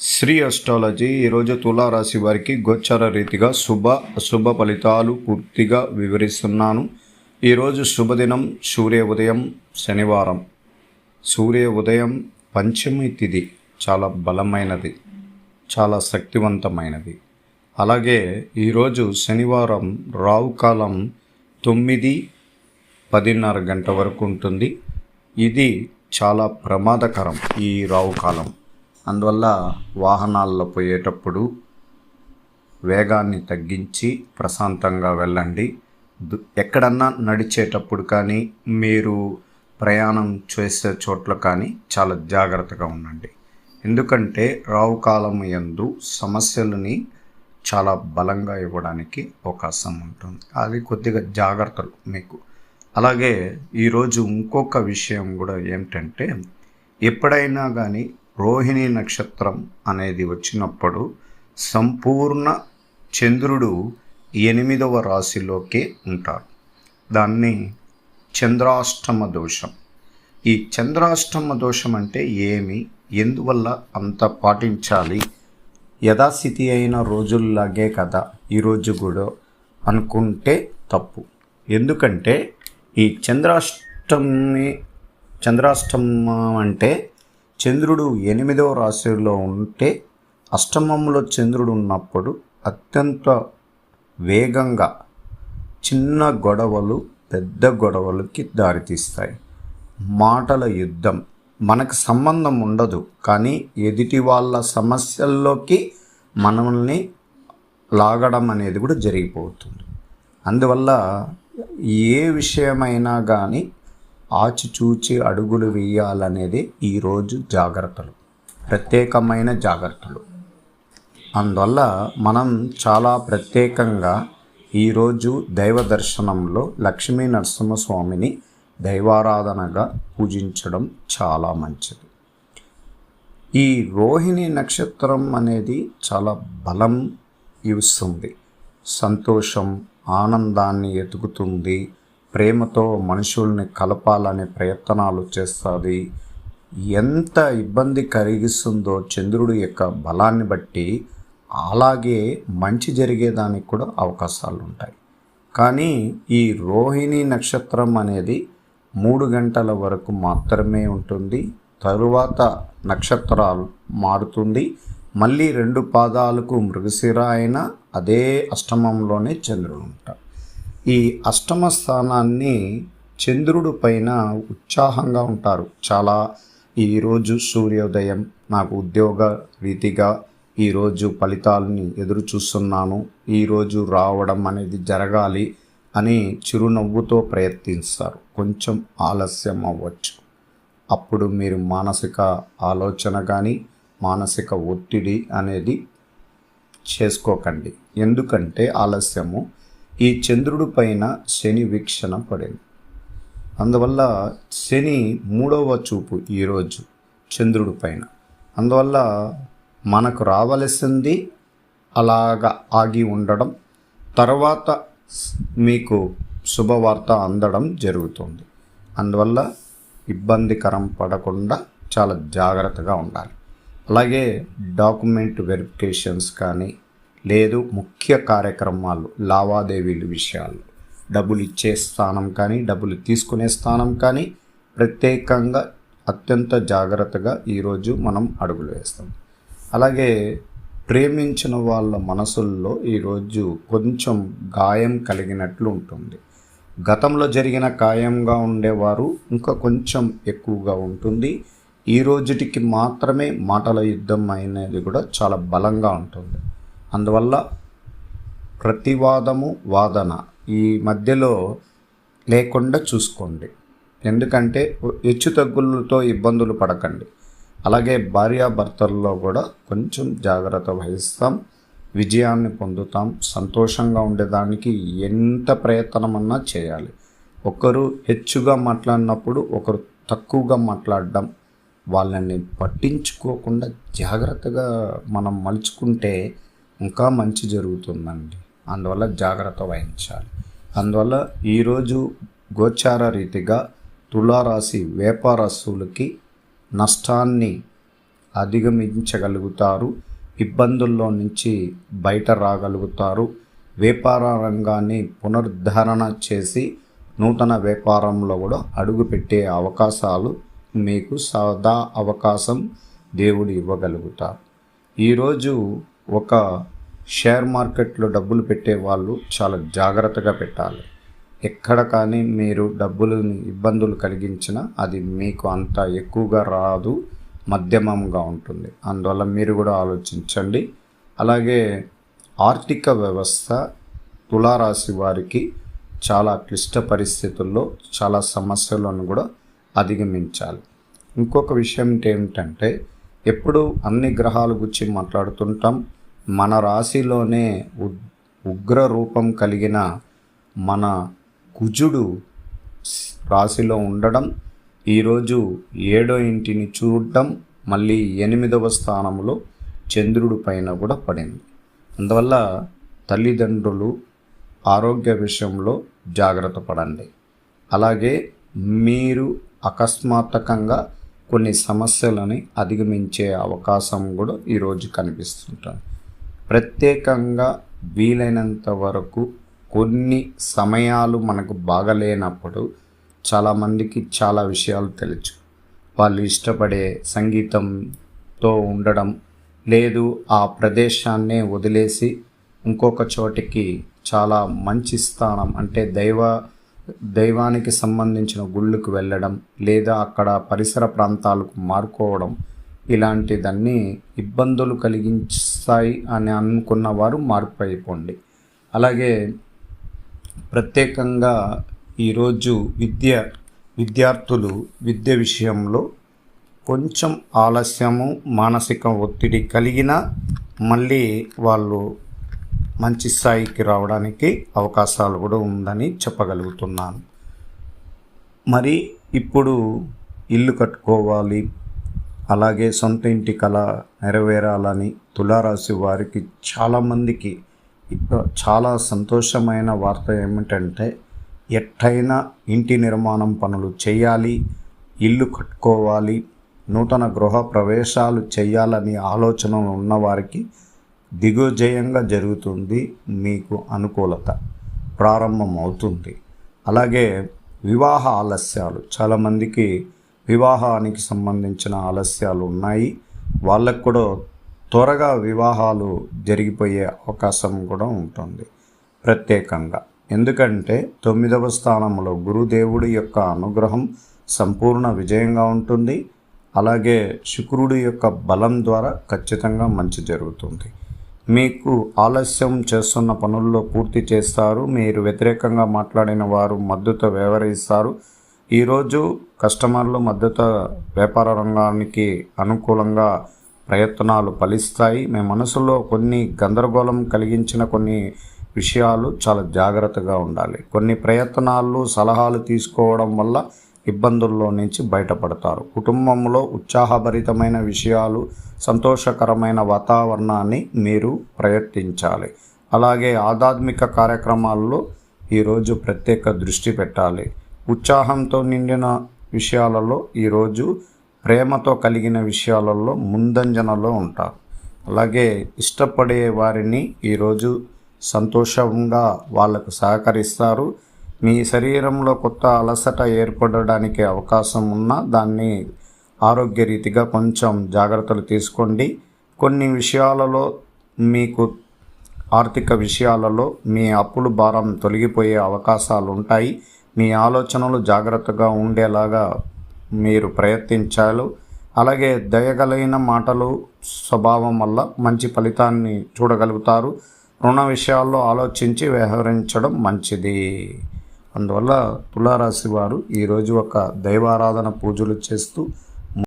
Shri astrology ఈరోజు తులారాశి వారికి గోచార రీతిగా శుభ అశుభ ఫలితాలు పూర్తిగా వివరిస్తున్నాను. ఈరోజు శుభదినం సూర్య ఉదయం శనివారం. సూర్య ఉదయం పంచమి తిథి చాలా బలమైనది చాలా శక్తివంతమైనది. అలాగే ఈరోజు శనివారం రావు కాలం తొమ్మిది పదిన్నర గంట వరకు ఉంటుంది. ఇది చాలా ప్రమాదకరం ఈ రావు కాలం. అందువల్ల వాహనాల్లో పోయేటప్పుడు వేగాన్ని తగ్గించి ప్రశాంతంగా వెళ్ళండి. ఎక్కడన్నా నడిచేటప్పుడు కానీ మీరు ప్రయాణం చేసే చోట్ల కానీ చాలా జాగ్రత్తగా ఉండండి. ఎందుకంటే రావు కాలం యందు సమస్యలని చాలా బలంగా ఇవ్వడానికి అవకాశం ఉంటుంది. అది కొద్దిగా జాగ్రత్తలు మీకు. అలాగే ఈరోజు ఇంకొక విషయం కూడా ఏమిటంటే ఎప్పుడైనా కానీ రోహిణి నక్షత్రం అనేది వచ్చినప్పుడు సంపూర్ణ చంద్రుడు ఎనిమిదవ రాశిలోకే ఉంటాడు. దాన్ని చంద్రాష్టమ దోషం. ఈ చంద్రాష్టమ దోషం అంటే ఏమి? ఎందువల్ల అంత పాటించాలి? యథాస్థితి అయిన రోజుల్లాగే కదా ఈరోజు కూడా అనుకుంటే తప్పు. ఎందుకంటే ఈ చంద్రాష్టమి చంద్రాష్టమం అంటే చంద్రుడు ఎనిమిదవ రాశిలో ఉంటే అష్టమంలో చంద్రుడు ఉన్నప్పుడు అత్యంత వేగంగా చిన్న గొడవలు పెద్ద గొడవలకి దారితీస్తాయి. మాటల యుద్ధం మనకు సంబంధం ఉండదు. కానీ ఎదుటి వాళ్ళ సమస్యల్లోకి మనల్ని లాగడం అనేది కూడా జరిగిపోతుంది. అందువల్ల ఏ విషయమైనా కానీ ఆచిచూచి అడుగులు వేయాలనేది ఈరోజు జాగ్రత్తలు ప్రత్యేకమైన జాగ్రత్తలు. అందువల్ల మనం చాలా ప్రత్యేకంగా ఈరోజు దైవ దర్శనంలో లక్ష్మీ నరసింహస్వామిని దైవారాధనగా పూజించడం చాలా మంచిది. ఈ రోహిణి నక్షత్రం అనేది చాలా బలం ఇస్తుంది సంతోషం ఆనందాన్ని ఎతుకుతుంది ప్రేమతో మనుషుల్ని కలపాలనే ప్రయత్నాలు చేస్తుంది. ఎంత ఇబ్బంది కలిగిస్తుందో చంద్రుడి యొక్క బలాన్ని బట్టి అలాగే మంచి జరిగేదానికి కూడా అవకాశాలు ఉంటాయి కానీ ఈ రోహిణి నక్షత్రం అనేది మూడు గంటల వరకు మాత్రమే ఉంటుంది. తరువాత నక్షత్రాలు మారుతుంది. మళ్ళీ రెండు పాదాలకు మృగశిర అయినా అదే అష్టమంలోనే చంద్రుడు ఉంటాడు. ఈ అష్టమ స్థానాన్ని చంద్రుడు పైన ఉత్సాహంగా ఉంటారు. చాలా ఈరోజు సూర్యోదయం. నాకు ఉద్యోగ రీతిగా ఈరోజు ఫలితాలని ఎదురు చూస్తున్నాను. ఈరోజు రావడం అనేది జరగాలి అని చిరునవ్వుతో ప్రయత్నిస్తారు. కొంచెం ఆలస్యం అవ్వచ్చు. అప్పుడు మీరు మానసిక ఆలోచన కానీ మానసిక ఒత్తిడి అనేది చేసుకోకండి. ఎందుకంటే ఆలస్యము ఈ చంద్రుడి పైన శని వీక్షణ పడింది. అందువల్ల శని మూడవ చూపు ఈరోజు చంద్రుడి పైన. అందువల్ల మనకు రావలసింది అలాగా ఆగి ఉండడం తర్వాత మీకు శుభవార్త అందడం జరుగుతుంది. అందువల్ల ఇబ్బందికరం పడకుండా చాలా జాగ్రత్తగా ఉండాలి. అలాగే డాక్యుమెంట్ వెరిఫికేషన్స్ కానీ లేదు ముఖ్య కార్యక్రమాలు లావాదేవీలు విషయాలు. డబ్బులు ఇచ్చే స్థానం కానీ డబ్బులు తీసుకునే స్థానం కానీ ప్రత్యేకంగా అత్యంత జాగ్రత్తగా ఈరోజు మనం అడుగులు వేస్తాం. అలాగే ప్రేమించిన వాళ్ళ మనసుల్లో ఈరోజు కొంచెం గాయం కలిగినట్లు ఉంటుంది. గతంలో జరిగిన గాయంగా ఉండేవారు ఇంకా కొంచెం ఎక్కువగా ఉంటుంది. ఈ రోజుటికి మాత్రమే మాటల యుద్ధం అనేది కూడా చాలా బలంగా ఉంటుంది. అందువల్ల ప్రతివాదము వాదన ఈ మధ్యలో లేకుండా చూసుకోండి. ఎందుకంటే హెచ్చు తగ్గులతో ఇబ్బందులు పడకండి. అలాగే భార్యాభర్తల్లో కూడా కొంచెం జాగ్రత్త వహిస్తాం. విజయాన్ని పొందుతాం. సంతోషంగా ఉండేదానికి ఎంత ప్రయత్నమన్నా చేయాలి. ఒకరు హెచ్చుగా మాట్లాడినప్పుడు ఒకరు తక్కువగా మాట్లాడడం వాళ్ళని పట్టించుకోకుండా జాగ్రత్తగా మనం మలుచుకుంటే ఇంకా మంచి జరుగుతుందండి. అందువల్ల జాగ్రత్త వహించాలి. అందువల్ల ఈరోజు గోచార రీతిగా తులారాశి వ్యాపారస్తులకి నష్టాన్ని అధిగమించగలుగుతారు. ఇబ్బందుల్లో నుంచి బయట రాగలుగుతారు. వ్యాపార రంగాన్ని పునరుద్ధరణ చేసి నూతన వ్యాపారంలో కూడా అడుగుపెట్టే అవకాశాలు మీకు సదా అవకాశం దేవుడు ఇవ్వగలుగుతారు. ఈరోజు ఒక షేర్ మార్కెట్లో డబ్బులు పెట్టే వాళ్ళు చాలా జాగ్రత్తగా పెట్టాలి. ఎక్కడ కానీ మీరు డబ్బులని ఇబ్బందులు కలిగించినా అది మీకు అంత ఎక్కువగా రాదు మధ్యమంగా ఉంటుంది. అందువల్ల మీరు కూడా ఆలోచించండి. అలాగే ఆర్థిక వ్యవస్థ తులారాశి వారికి చాలా క్లిష్ట పరిస్థితుల్లో చాలా సమస్యలను కూడా అధిగమించాలి. ఇంకొక విషయం ఏమిటంటే ఎప్పుడు అన్ని గ్రహాల గురించి మాట్లాడుతుంటాం. మన రాశిలోనే ఉ- ఉగ్ర రూపం కలిగిన మన కుజుడు రాశిలో ఉండడం ఈరోజు ఏడో ఇంటిని చూడడం మళ్ళీ ఎనిమిదవ స్థానంలో చంద్రుడి పైన కూడా పడింది. అందువల్ల తల్లిదండ్రులు ఆరోగ్య విషయంలో జాగ్రత్త పడండి. అలాగే మీరు అకస్మాత్తకంగా కొన్ని సమస్యలని అధిగమించే అవకాశం కూడా ఈరోజు కనిపిస్తుంటుంది. ప్రత్యేకంగా వీలైనంత వరకు కొన్ని సమయాలు మనకు బాగలేనప్పుడు చాలామందికి చాలా విషయాలు తెలుసు. వాళ్ళు ఇష్టపడే సంగీతంతో ఉండడం లేదు ఆ ప్రదేశాన్నే వదిలేసి ఇంకొక చోటికి చాలా మంచి స్థానం అంటే దైవ దైవానికి సంబంధించిన గుళ్ళకు వెళ్ళడం లేదా అక్కడ పరిసర ప్రాంతాలకు మారుకోవడం ఇలాంటిదన్నీ ఇబ్బందులు వస్తాయి అని అనుకున్న వారు మార్పు అయిపోండి అలాగే ప్రత్యేకంగా ఈరోజు విద్య విద్యార్థులు విద్య విషయంలో కొంచెం ఆలస్యము మానసిక ఒత్తిడి కలిగిన మళ్ళీ వాళ్ళు మంచి స్థాయికి రావడానికి అవకాశాలు కూడా ఉందని చెప్పగలుగుతున్నాను. మరి ఇప్పుడు ఇల్లు కట్టుకోవాలి అలాగే సొంత ఇంటి కళ నెరవేరాలని తులారాశి వారికి చాలామందికి చాలా సంతోషమైన వార్త ఏమిటంటే ఎట్టయినా ఇంటి నిర్మాణం పనులు చేయాలి ఇల్లు కట్టుకోవాలి నూతన గృహ ప్రవేశాలు చేయాలని ఆలోచన ఉన్నవారికి దిగ్విజయంగా జరుగుతుంది మీకు అనుకూలత. ప్రారంభం అవుతుంది అలాగే వివాహ ఆలస్యాలు చాలామందికి వివాహానికి సంబంధించిన ఆలస్యాలు ఉన్నాయి. వాళ్ళకు కూడా త్వరగా వివాహాలు జరిగిపోయే అవకాశం కూడా ఉంటుంది. ప్రత్యేకంగా. ఎందుకంటే తొమ్మిదవ స్థానంలో గురుదేవుడి యొక్క అనుగ్రహం సంపూర్ణ విజయంగా ఉంటుంది. అలాగే శుక్రుడి యొక్క బలం ద్వారా ఖచ్చితంగా మంచి జరుగుతుంది. మీకు ఆలస్యం చేస్తున్న పనుల్లో పూర్తి చేస్తారు. మీరు వ్యతిరేకంగా మాట్లాడిన వారు మద్దతు వ్యవహరిస్తారు. ఈరోజు కస్టమర్లు మద్దతు వ్యాపార రంగానికి అనుకూలంగా ప్రయత్నాలు ఫలిస్తాయి. మీ మనసులో కొన్ని గందరగోళం కలిగించిన కొన్ని విషయాలు చాలా జాగ్రత్తగా ఉండాలి. కొన్ని ప్రయత్నాలు సలహాలు తీసుకోవడం వల్ల ఇబ్బందుల్లో నుంచి బయటపడతారు. కుటుంబంలో ఉత్సాహభరితమైన విషయాలు సంతోషకరమైన వాతావరణాన్ని మీరు ప్రయత్నించాలి. అలాగే ఆధ్యాత్మిక కార్యక్రమాల్లో ఈరోజు ప్రత్యేక దృష్టి పెట్టాలి. ఉత్సాహంతో నిండిన విషయాలలో ఈరోజు ప్రేమతో కలిగిన విషయాలలో ముందంజనలో ఉంటారు. అలాగే ఇష్టపడే వారిని ఈరోజు సంతోషంగా వాళ్ళకు సహకరిస్తారు. మీ శరీరంలో కొత్త అలసట ఏర్పడడానికి అవకాశం ఉన్నా దాన్ని ఆరోగ్య రీతిగా కొంచెం జాగ్రత్తలు తీసుకోండి. కొన్ని విషయాలలో మీకు ఆర్థిక విషయాలలో మీ అప్పుల భారం తొలగిపోయే అవకాశాలు ఉంటాయి మీ ఆలోచనలు జాగ్రత్తగా ఉండేలాగా మీరు ప్రయత్నించాలి. అలాగే దయగలైన మాటలు స్వభావం వల్ల మంచి ఫలితాన్ని చూడగలుగుతారు. రుణ విషయాల్లో ఆలోచించి వ్యవహరించడం మంచిది. అందువల్ల తులారాశి వారు ఈరోజు ఒక దైవారాధన పూజలు చేస్తూ